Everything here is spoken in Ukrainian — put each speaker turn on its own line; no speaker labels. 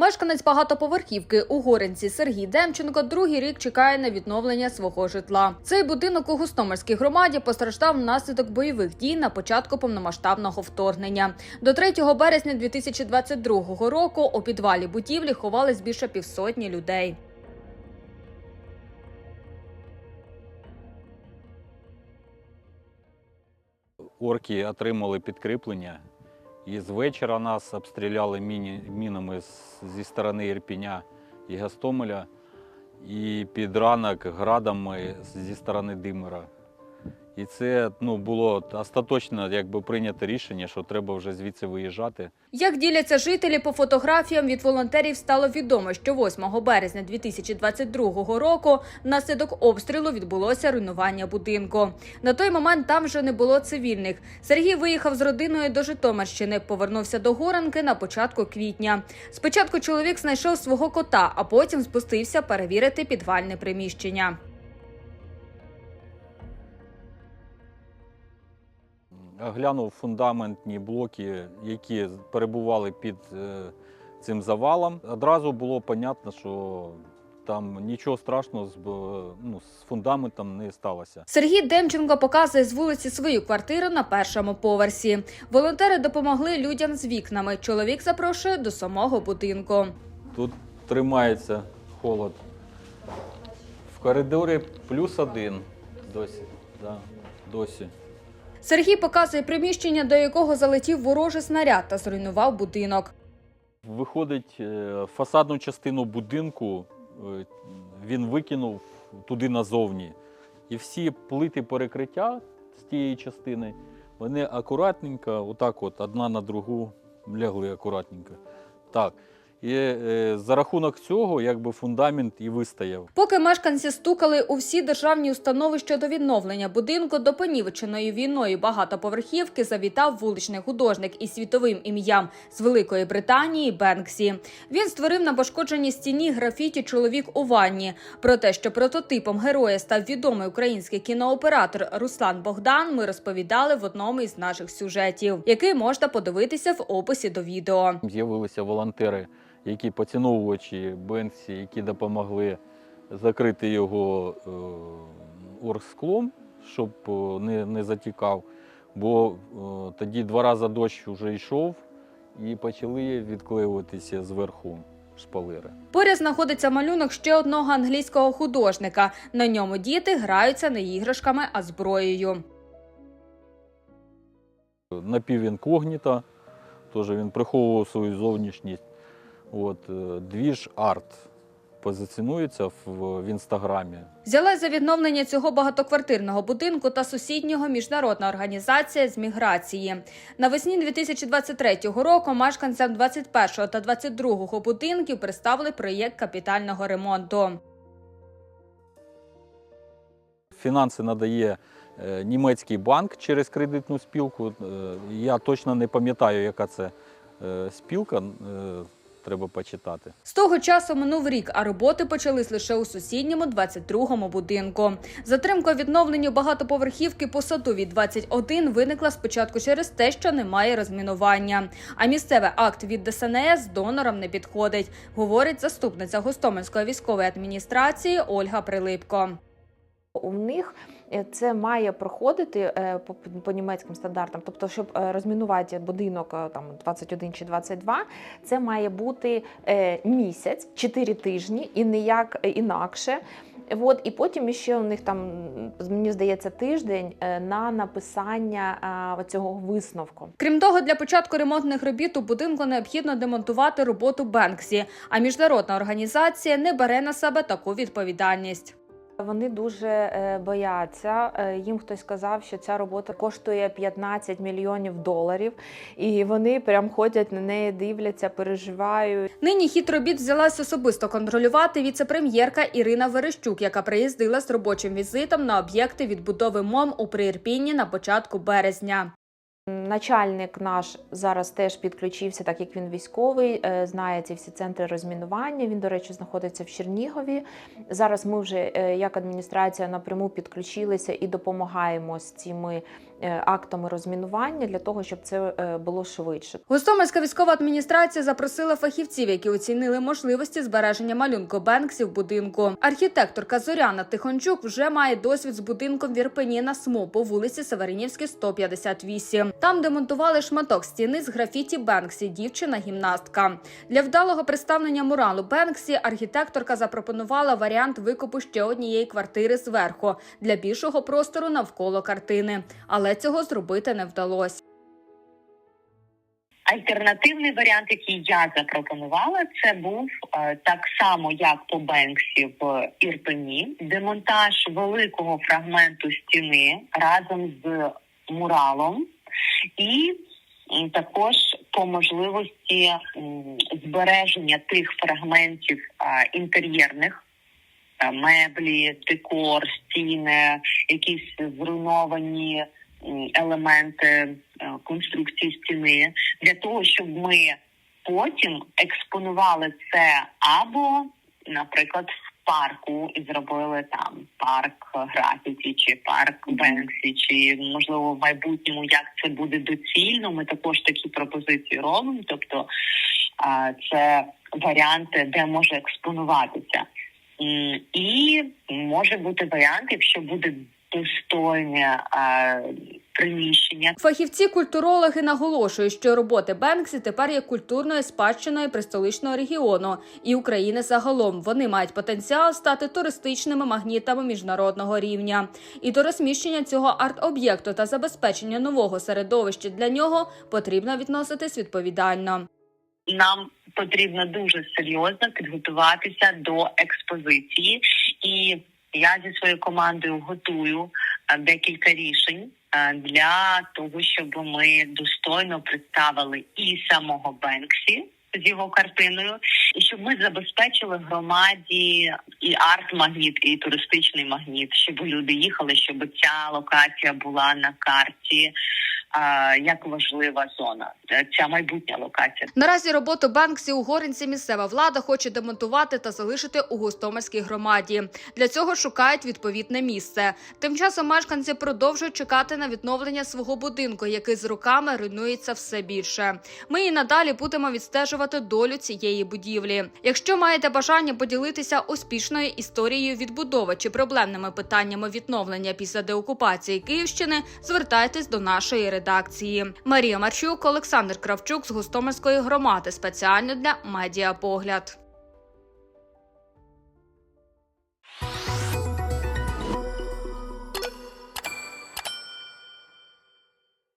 Мешканець багатоповерхівки у Горинці Сергій Демченко другий рік чекає на відновлення свого житла. Цей будинок у Гостомельській громаді постраждав внаслідок бойових дій на початку повномасштабного вторгнення. До 3 березня 2022 року у підвалі будівлі ховались більше півсотні людей.
Орки отримали підкріплення. І з вечора нас обстріляли міні, мінами зі сторони Ірпіня і Гастомеля, і під ранок градами зі сторони Димира. І це ну, було остаточно якби, прийнято рішення, що треба вже звідси виїжджати.
Як діляться жителі по фотографіям від волонтерів, стало відомо, що 8 березня 2022 року внаслідок обстрілу відбулося руйнування будинку. На той момент там вже не було цивільних. Сергій виїхав з родиною до Житомирщини, повернувся до Горанки на початку квітня. Спочатку чоловік знайшов свого кота, а потім спустився перевірити підвальне приміщення.
Оглянув фундаментні блоки, які перебували під е, цим завалом. Одразу було понятно, що там нічого страшного з, ну, з фундаментом не сталося.
Сергій Демченко показує з вулиці свою квартиру на першому поверсі. Волонтери допомогли людям з вікнами. Чоловік запрошує до самого будинку.
Тут тримається холод. В коридорі плюс один досі. Да, досі.
Сергій показує приміщення, до якого залетів ворожий снаряд та зруйнував будинок.
Виходить, е, фасадну частину будинку е, він викинув туди назовні. І всі плити перекриття з тієї частини, вони акуратненько, отак от, одна на другу лягли акуратненько. Так. І е, за рахунок цього якби фундамент і вистояв.
Поки мешканці стукали у всі державні установи щодо відновлення будинку, до понівеченої війною багатоповерхівки завітав вуличний художник із світовим ім'ям з Великої Британії Бенксі. Він створив на пошкодженій стіні графіті Чоловік у ванні. Про те, що прототипом героя став відомий український кінооператор Руслан Богдан, ми розповідали в одному із наших сюжетів, який можна подивитися в описі до відео.
З'явилися волонтери, які поціновувачі Бенксі, які допомогли закрити його е, оргсклом, щоб е, не, не затікав. Бо е, тоді два рази дощ вже йшов і почали відклеюватися зверху шпалери.
Поряд знаходиться малюнок ще одного англійського художника. На ньому діти граються не іграшками, а зброєю.
Напівінкогніта, теж він приховував свою зовнішність. От, е, двіж арт позиціонується в, в інстаграмі.
Взялась за відновлення цього багатоквартирного будинку та сусіднього міжнародна організація з міграції. Навесні 2023 року мешканцям 21 та 22 будинків представили проєкт капітального ремонту.
Фінанси надає е, німецький банк через кредитну спілку. Е, Я точно не пам'ятаю, яка це спілка. Треба почитати.
З того часу минув рік, а роботи почались лише у сусідньому 22-му будинку. Затримка відновленню багатоповерхівки по садовій 21 виникла спочатку через те, що немає розмінування. А місцевий акт від ДСНС донорам не підходить, говорить заступниця Гостомельської військової адміністрації Ольга Прилипко.
У них е, це має проходити е, по, по німецьким стандартам. Тобто, щоб е, розмінувати будинок там 21 чи 22, це має бути місяць, 4 тижні і ніяк інакше. От, і потім ще у них там, мені здається, тиждень на написання цього висновку.
Крім того, для початку ремонтних робіт у будинку необхідно демонтувати роботу Бенксі, а міжнародна організація не бере на себе таку відповідальність.
Вони дуже е, бояться. Е, Їм хтось сказав, що ця робота коштує 15 мільйонів доларів, і вони прям ходять на неї, дивляться, переживають.
Нині хід робіт взялась особисто контролювати віце-прем'єрка Ірина Верещук, яка приїздила з робочим візитом на об'єкти відбудови МОМ у Приірпінні на початку березня.
Начальник наш зараз теж підключився, так як він військовий, е, знає ці всі центри розмінування. Він, до речі, знаходиться в Чернігові. Зараз ми вже е, як адміністрація напряму підключилися і допомагаємо з цими актами розмінування для того, щоб це е, було швидше.
Гостомельська військова адміністрація запросила фахівців, які оцінили можливості збереження малюнку Бенксі в будинку. Архітекторка Зоряна Тихончук вже має досвід з будинком в Ірпені на СМО по вулиці Северинівській, 158. Там демонтували шматок стіни з графіті Бенксі, дівчина-гімнастка. Для вдалого представлення муралу Бенксі архітекторка запропонувала варіант викупу ще однієї квартири зверху для більшого простору навколо картини, але цього зробити не вдалося.
Альтернативний варіант, який я запропонувала, це був е, так само, як по Бенксі в Ірпені, демонтаж великого фрагменту стіни разом з муралом, і також по можливості збереження тих фрагментів е, інтер'єрних. е, Меблі, декор, стіни, якісь зруйновані елементи е, конструкції стіни, для того, щоб ми потім експонували це або, наприклад, в парку і зробили там парк графіті чи парк Бенксі, чи можливо в майбутньому як це буде доцільно. Ми також такі пропозиції робимо. Тобто це варіанти, де може експонуватися. І може бути варіант, якщо буде достойне а, приміщення,
Фахівці-культурологи наголошують, що роботи Бенксі тепер є культурною спадщиною пристоличного регіону і України загалом. Вони мають потенціал стати туристичними магнітами міжнародного рівня. І до розміщення цього арт-об'єкту та забезпечення нового середовища для нього потрібно відноситись відповідально.
нам потрібно дуже серйозно підготуватися до експозиції, і я зі своєю командою готую е, декілька рішень е, для того, щоб ми достойно представили і самого Бенксі з його картиною, і щоб ми забезпечили громаді і арт-магніт, і туристичний магніт, щоб люди їхали, щоб ця локація була на карті. Як важлива зона, Е, ця майбутня локація.
Наразі роботу Бенксі у Горинці місцева влада хоче демонтувати та залишити у Гостомельській громаді. Для цього шукають відповідне місце. Тим часом мешканці продовжують чекати на відновлення свого будинку, який з роками руйнується все більше. Ми і надалі будемо відстежувати долю цієї будівлі. Якщо маєте бажання поділитися успішною історією відбудови чи проблемними питаннями відновлення після деокупації Київщини, звертайтесь до нашої редакції. Марія Марчук, Олександр Кравчук з Гостомельської громади спеціально для медіапогляд.